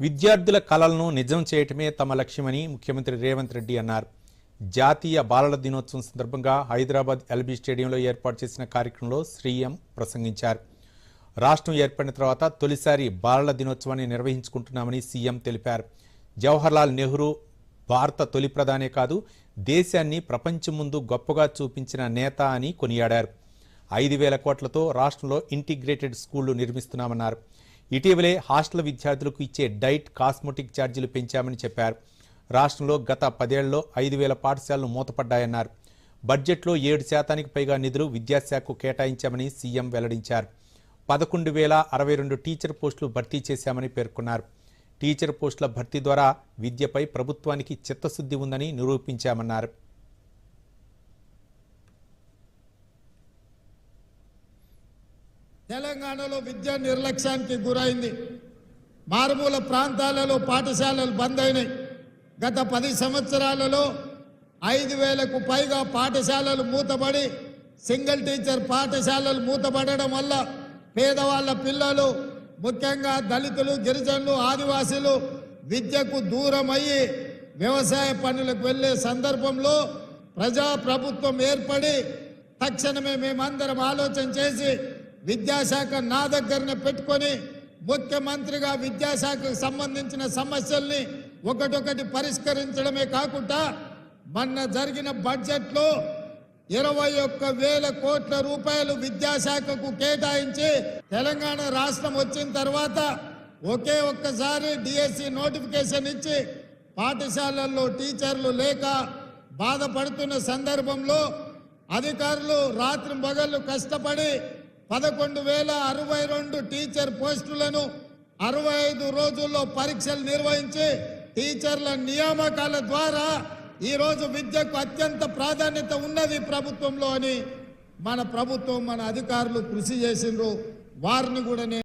విద్యార్థుల కళలను నిజం చేయటమే తమ లక్ష్యమని ముఖ్యమంత్రి రేవంత్ రెడ్డి అన్నారు. జాతీయ బాలల దినోత్సవం సందర్భంగా హైదరాబాద్ ఎల్బీ స్టేడియంలో ఏర్పాటు చేసిన కార్యక్రమంలో శ్రీఎం ప్రసంగించారు. రాష్ట్రం ఏర్పడిన తర్వాత తొలిసారి బాలల దినోత్సవాన్ని నిర్వహించుకుంటున్నామని సీఎం తెలిపారు. జవహర్లాల్ నెహ్రూ భారత తొలి ప్రధానే కాదు దేశాన్ని ప్రపంచం ముందు గొప్పగా చూపించిన నేత అని కొనియాడారు. ఐదు వేల కోట్లతో రాష్ట్రంలో ఇంటిగ్రేటెడ్ స్కూళ్ళు నిర్మిస్తున్నామన్నారు. ఇటీవలే హాస్టల్ విద్యార్థులకు ఇచ్చే డైట్ కాస్మెటిక్ ఛార్జీలు పెంచామని చెప్పారు. రాష్ట్రంలో గత పదేళ్ళలో ఐదు వేల పాఠశాలలు మూతపడ్డాయన్నారు. బడ్జెట్లో ఏడు శాతానికి పైగా నిధులు విద్యాశాఖకు కేటాయించామని సీఎం వెల్లడించారు. పదకొండు వేల అరవై రెండు టీచర్ పోస్టులు భర్తీ చేశామని పేర్కొన్నారు. టీచర్ పోస్టుల భర్తీ ద్వారా విద్యపై ప్రభుత్వానికి చిత్తశుద్ధి ఉందని నిరూపించామన్నారు. తెలంగాణలో విద్య నిర్లక్ష్యానికి గురైంది. మారుమూల ప్రాంతాలలో పాఠశాలలు బంద్ అయినాయి. గత పది సంవత్సరాలలో ఐదు వేలకు పైగా పాఠశాలలు మూతబడి సింగిల్ టీచర్ పాఠశాలలు మూతబడడం వల్ల పేదవాళ్ళ పిల్లలు ముఖ్యంగా దళితులు గిరిజనులు ఆదివాసీలు విద్యకు దూరం అయ్యి వ్యవసాయ పనులకు వెళ్ళే సందర్భంలో ప్రజా ప్రభుత్వం ఏర్పడి తక్షణమే మేమందరం ఆలోచన చేసి విద్యాశాఖ నా దగ్గరనే పెట్టుకొని ముఖ్యమంత్రిగా విద్యాశాఖకు సంబంధించిన సమస్యల్ని ఒకటొకటి పరిష్కరించడమే కాకుండా మొన్న జరిగిన బడ్జెట్లో ఇరవై ఒక్క వేల కోట్ల రూపాయలు విద్యాశాఖకు కేటాయించి తెలంగాణ రాష్ట్రం వచ్చిన తర్వాత ఒకే ఒక్కసారి డిఎస్సి నోటిఫికేషన్ ఇచ్చి పాఠశాలల్లో టీచర్లు లేక బాధపడుతున్న సందర్భంలో అధికారులు రాత్రి మొగళ్ళు కష్టపడి పదకొండు వేల అరవై రెండు టీచర్ పోస్టులను అరవై ఐదు రోజుల్లో పరీక్షలు నిర్వహించి టీచర్ల నియామకాల ద్వారా ఈరోజు విద్యకు అత్యంత ప్రాధాన్యత ఉన్నది ప్రభుత్వంలో అని మన ప్రభుత్వం మన అధికారులు కృషి చేసిండ్రు. వారిని కూడా నేను